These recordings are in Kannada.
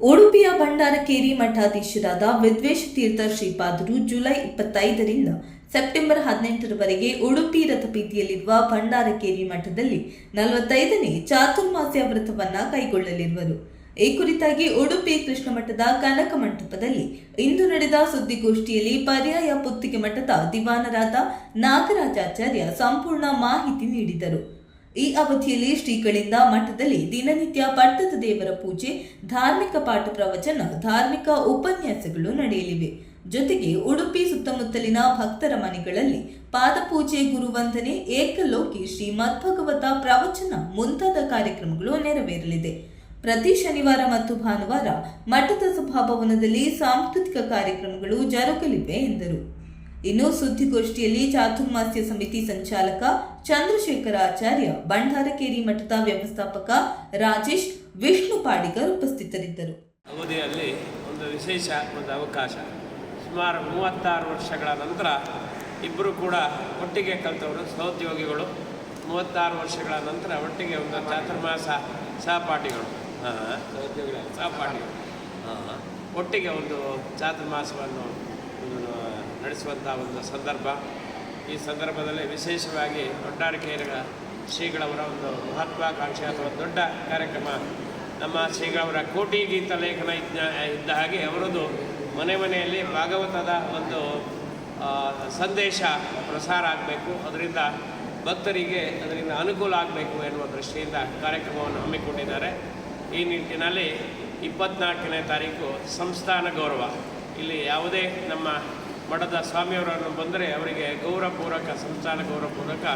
ಉಡುಪಿಯ ಭಂಡಾರಕೇರಿ ಮಠಾಧೀಶರಾದ ವಿದ್ವೇಷ ತೀರ್ಥ ಶ್ರೀಪಾದರು ಜುಲೈ ಇಪ್ಪತ್ತೈದರಿಂದ ಸೆಪ್ಟೆಂಬರ್ ಹದಿನೆಂಟರವರೆಗೆ ಉಡುಪಿ ರಥಪೀತಿಯಲ್ಲಿರುವ ಭಂಡಾರಕೇರಿ ಮಠದಲ್ಲಿ ನಲವತ್ತೈದನೇ ಚಾತುರ್ಮಾಸ್ಯ ವ್ರತವನ್ನ ಕೈಗೊಳ್ಳಲಿರುವರು. ಈ ಕುರಿತಾಗಿ ಉಡುಪಿ ಕೃಷ್ಣ ಮಠದ ಕನಕ ಮಂಟಪದಲ್ಲಿ ಇಂದು ನಡೆದ ಸುದ್ದಿಗೋಷ್ಠಿಯಲ್ಲಿ ಪರ್ಯಾಯ ಪುತ್ತಿಗೆ ಮಠದ ದಿವಾನರಾದ ನಾಗರಾಜಾಚಾರ್ಯ ಸಂಪೂರ್ಣ ಮಾಹಿತಿ ನೀಡಿದರು. ಈ ಅವಧಿಯಲ್ಲಿ ಶ್ರೀಗಳಿಂದ ಮಠದಲ್ಲಿ ದಿನನಿತ್ಯ ಪಟ್ಟದ ದೇವರ ಪೂಜೆ, ಧಾರ್ಮಿಕ ಪಾಠ ಪ್ರವಚನ, ಧಾರ್ಮಿಕ ಉಪನ್ಯಾಸಗಳು ನಡೆಯಲಿವೆ. ಜೊತೆಗೆ ಉಡುಪಿ ಸುತ್ತಮುತ್ತಲಿನ ಭಕ್ತರ ಮನೆಗಳಲ್ಲಿ ಪಾದಪೂಜೆ ಗುರುವಂದನೆ, ಏಕಲೋಕಿ ಶ್ರೀ ಮದ್ಭಗವತ ಪ್ರವಚನ ಮುಂತಾದ ಕಾರ್ಯಕ್ರಮಗಳು ನೆರವೇರಲಿದೆ. ಪ್ರತಿ ಶನಿವಾರ ಮತ್ತು ಭಾನುವಾರ ಮಠದ ಸಭಾಭವನದಲ್ಲಿ ಸಾಂಸ್ಕೃತಿಕ ಕಾರ್ಯಕ್ರಮಗಳು ಜರುಗಲಿವೆ ಎಂದರು. ಇನ್ನು ಸುದ್ದಿಗೋಷ್ಠಿಯಲ್ಲಿ ಚಾತುರ್ಮಾಸ್ಯ ಸಮಿತಿ ಸಂಚಾಲಕ ಚಂದ್ರಶೇಖರ ಆಚಾರ್ಯ ಭಂಡಾರಕೇರಿ ಮಠದ ವ್ಯವಸ್ಥಾಪಕ ರಾಜೇಶ್ ವಿಷ್ಣು ಪಾಡಿಗರ್ ಉಪಸ್ಥಿತರಿದ್ದರು. ಅವಧಿಯಲ್ಲಿ ಒಂದು ವಿಶೇಷ ಒಂದು ಅವಕಾಶ. ಸುಮಾರು ಮೂವತ್ತಾರು ವರ್ಷಗಳ ನಂತರ ಇಬ್ಬರು ಕೂಡ ಒಟ್ಟಿಗೆ ಕಲಿತವರು ಸಹೋದ್ಯೋಗಿಗಳು. ಮೂವತ್ತಾರು ವರ್ಷಗಳ ನಂತರ ಒಟ್ಟಿಗೆ ಒಂದು ಚಾತುರ್ಮಾಸ ಸಹಪಾಠಿಗಳು ಹಾಂ ಸಹೋದ್ಯೋಗಿಗಳು. ಸಹಪಾಠಿಗಳು ಹಾಂ ಒಟ್ಟಿಗೆ ಒಂದು ಚಾತುರ್ಮಾಸವನ್ನು ನಡೆಸುವಂಥ ಒಂದು ಸಂದರ್ಭ. ಈ ಸಂದರ್ಭದಲ್ಲಿ ವಿಶೇಷವಾಗಿ ದೊಡ್ಡಾರಿಕೆಯರ ಶ್ರೀಗಳವರ ಒಂದು ಮಹತ್ವಾಕಾಂಕ್ಷೆ ಅಥವಾ ದೊಡ್ಡ ಕಾರ್ಯಕ್ರಮ. ನಮ್ಮ ಶ್ರೀಗಳವರ ಕೋಟಿ ಗೀತ ಲೇಖನ ಇದ್ದ ಇದ್ದ ಹಾಗೆ ಅವರದು ಮನೆ ಮನೆಯಲ್ಲಿ ಭಾಗವತದ ಒಂದು ಸಂದೇಶ ಪ್ರಸಾರ ಆಗಬೇಕು. ಅದರಿಂದ ಭಕ್ತರಿಗೆ ಅದರಿಂದ ಅನುಕೂಲ ಆಗಬೇಕು ಎನ್ನುವ ದೃಷ್ಟಿಯಿಂದ ಕಾರ್ಯಕ್ರಮವನ್ನು ಹಮ್ಮಿಕೊಂಡಿದ್ದಾರೆ. ಈ ನಿಟ್ಟಿನಲ್ಲಿ ಇಪ್ಪತ್ನಾಲ್ಕನೇ ತಾರೀಕು ಸಂಸ್ಥಾನ ಗೌರವ. ಇಲ್ಲಿ ಯಾವುದೇ ನಮ್ಮ ಮಠದ ಸ್ವಾಮಿಯವರನ್ನು ಬಂದರೆ ಅವರಿಗೆ ಗೌರವಪೂರ್ವಕ, ಸಂಸ್ಥಾನ ಗೌರವಪೂರ್ವಕ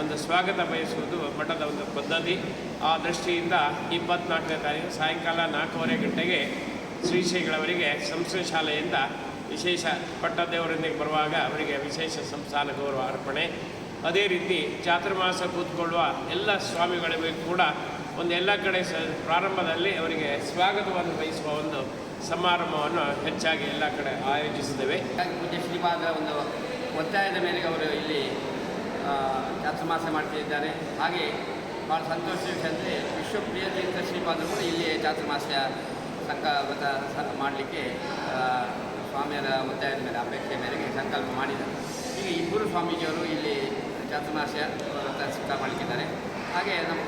ಒಂದು ಸ್ವಾಗತ ಬಯಸುವುದು ಮಠದ ಒಂದು ಪದ್ಧತಿ. ಆ ದೃಷ್ಟಿಯಿಂದ ಇಪ್ಪತ್ನಾಲ್ಕನೇ ತಾರೀಕು ಸಾಯಂಕಾಲ ನಾಲ್ಕೂವರೆ ಗಂಟೆಗೆ ಶ್ರೀ ಶ್ರೀಗಳವರಿಗೆ ಸಂಸ್ಕೃತ ಶಾಲೆಯಿಂದ ವಿಶೇಷ ಪಟ್ಟದೇವರೊಂದಿಗೆ ಬರುವಾಗ ಅವರಿಗೆ ವಿಶೇಷ ಸಂಸ್ಥಾನ ಗೌರವ ಅರ್ಪಣೆ. ಅದೇ ರೀತಿ ಚಾತುರ್ಮಾಸ ಕೂತ್ಕೊಳ್ಳುವ ಎಲ್ಲ ಸ್ವಾಮಿಗಳಿಗೂ ಕೂಡ ಒಂದು ಎಲ್ಲ ಕಡೆ ಸ ಪ್ರಾರಂಭದಲ್ಲಿ ಅವರಿಗೆ ಸ್ವಾಗತವನ್ನು ಬಯಸುವ ಒಂದು ಸಮಾರಂಭವನ್ನು ಹೆಚ್ಚಾಗಿ ಎಲ್ಲ ಕಡೆ ಆಯೋಜಿಸಿದ್ದೇವೆ. ಪೂಜ್ಯ ಶ್ರೀಪಾದ ಒಂದು ಒತ್ತಾಯದ ಮೇರೆಗೆ ಅವರು ಇಲ್ಲಿ ಚಾತುರ್ಮಾಸ ಮಾಡ್ತಿದ್ದಾರೆ. ಹಾಗೆ ಭಾಳ ಸಂತೋಷ ವಿಷಯ ಅಂದರೆ ವಿಶ್ವಪ್ರಿಯ ತೀರ್ಥ ಶ್ರೀಪಾದರು ಕೂಡ ಇಲ್ಲಿ ಸಂಕಲ್ಪದ ಸಂಕಲ್ಪ ಮಾಡಲಿಕ್ಕೆ ಸ್ವಾಮಿಯರ ಒತ್ತಾಯದ ಮೇಲೆ ಅಪೇಕ್ಷೆ ಮೇರೆಗೆ ಸಂಕಲ್ಪ ಮಾಡಿದ್ದಾರೆ. ಈಗ ಇಬ್ಬರು ಸ್ವಾಮೀಜಿಯವರು ಇಲ್ಲಿ ಚಾತುರ್ಮಾಸ್ಯ ವ್ರತ ಸಂಕಲ್ಪ ಮಾಡಲಿಕ್ಕಿದ್ದಾರೆ. ಹಾಗೆ ನಮ್ಮ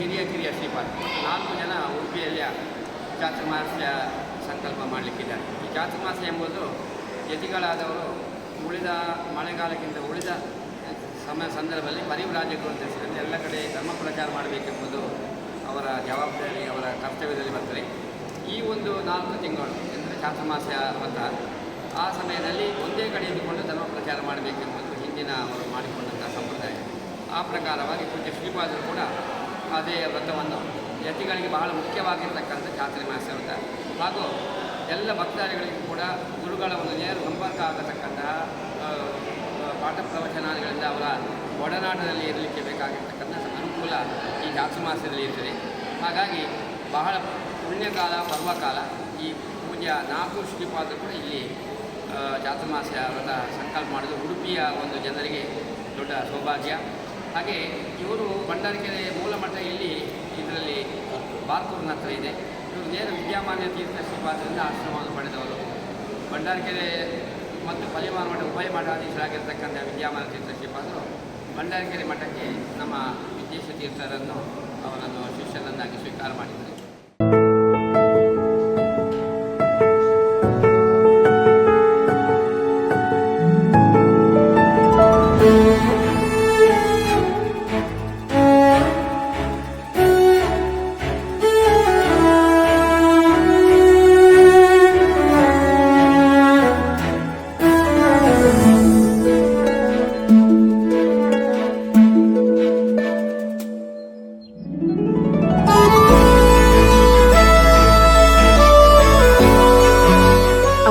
ಹಿರಿಯ ಕಿರಿಯ ಶ್ರೀಪಾದ ನಾಲ್ಕು ಜನ ಉಡುಪಿಯಲ್ಲಿ ಚಾತುರ್ಮಾಸ್ಯ ಸಂಕಲ್ಪ ಮಾಡಲಿಕ್ಕಿದ್ದಾರೆ. ಈ ಚಾತುರ್ಮಾಸ ಎಂಬುದು ಯತಿಗಳಾದವರು ಉಳಿದ ಮಳೆಗಾಲಕ್ಕಿಂತ ಉಳಿದ ಸಮಯ ಸಂದರ್ಭದಲ್ಲಿ ಪರಿವ್ರಾಜಕರು ಅಂತ ಹೆಸರಲ್ಲಿ ಎಲ್ಲ ಕಡೆ ಧರ್ಮ ಪ್ರಚಾರ ಮಾಡಬೇಕೆಂಬುದು ಅವರ ಜವಾಬ್ದಾರಿ, ಅವರ ಕರ್ತವ್ಯದಲ್ಲಿ ಬರ್ತದೆ. ಈ ಒಂದು ನಾಲ್ಕು ತಿಂಗಳು ಅಂದರೆ ಚಾತುರ್ಮಾಸ ವ್ರತ, ಆ ಸಮಯದಲ್ಲಿ ಒಂದೇ ಕಡೆ ಇದ್ದುಕೊಂಡು ಧರ್ಮ ಪ್ರಚಾರ ಮಾಡಬೇಕೆಂಬುದು ಹಿಂದಿನ ಅವರು ಮಾಡಿಕೊಂಡಂಥ ಸಂಪ್ರದಾಯ. ಆ ಪ್ರಕಾರವಾಗಿ ಪೂಜ್ಯ ಶ್ರೀಪಾದರು ಕೂಡ ಅದೇ ವ್ರತವನ್ನು ಯತಿಗಳಿಗೆ ಬಹಳ ಮುಖ್ಯವಾಗಿರ್ತಕ್ಕಂಥ ಮಾಸ ಅಂತ ಹಾಗೂ ಎಲ್ಲ ಭಕ್ತಾದಿಗಳಿಗೂ ಕೂಡ ಗುರುಗಳ ಒಂದು ನೇರ ಸಂಪರ್ಕ ಆಗತಕ್ಕಂತಹ ಪಾಠ ಪ್ರವಚನಾದಿಗಳಿಂದ ಅವರ ಒಡನಾಟದಲ್ಲಿ ಇರಲಿಕ್ಕೆ ಬೇಕಾಗಿರ್ತಕ್ಕಂಥ ಅನುಕೂಲ ಈ ಚಾತುರ್ಮಾಸದಲ್ಲಿ ಇರ್ತದೆ. ಹಾಗಾಗಿ ಬಹಳ ಪುಣ್ಯಕಾಲ, ಪರ್ವಕಾಲ ಈ ಪೂಜ್ಯ ನಾಲ್ಕು ಶ್ರೀಪಾದರು ಕೂಡ ಇಲ್ಲಿ ಜಾತ್ರೆ ಚಾತುರ್ಮಾಸ ವ್ರತ ಸಂಕಲ್ಪ ಮಾಡೋದು ಉಡುಪಿಯ ಒಂದು ಜನರಿಗೆ ದೊಡ್ಡ ಸೌಭಾಗ್ಯ. ಹಾಗೆ ಇವರು ಭಂಡಾರಿಕೆರೆ ಮೂಲ ಮಟ್ಟ ಇಲ್ಲಿ ಬಾರ್ಕೂರಿನ ಹತ್ರ ಇದೆ. ಇವರು ನೇರ ವಿದ್ಯಾಮಾನ್ಯ ತೀರ್ಥ ಶ್ರೀಪಾದರಿಂದ ಆಶ್ರಮವನ್ನು ಪಡೆದವರು. ಭಂಡಾರಕೆರೆ ಮತ್ತು ಪಲಿಮಾನ ಮಠ ಉಭಯ ಮಠಾಧೀಶರಾಗಿರ್ತಕ್ಕಂಥ ವಿದ್ಯಾಮಾನ ತೀರ್ಥ ಶ್ರೀಪಾದರು ಭಂಡಾರಕೆರೆ ಮಠಕ್ಕೆ ನಮ್ಮ ವಿದ್ಯೇಶ ತೀರ್ಥರನ್ನು ಅವರನ್ನು ಶಿಷ್ಯನನ್ನಾಗಿ ಸ್ವೀಕಾರ ಮಾಡಿದರು.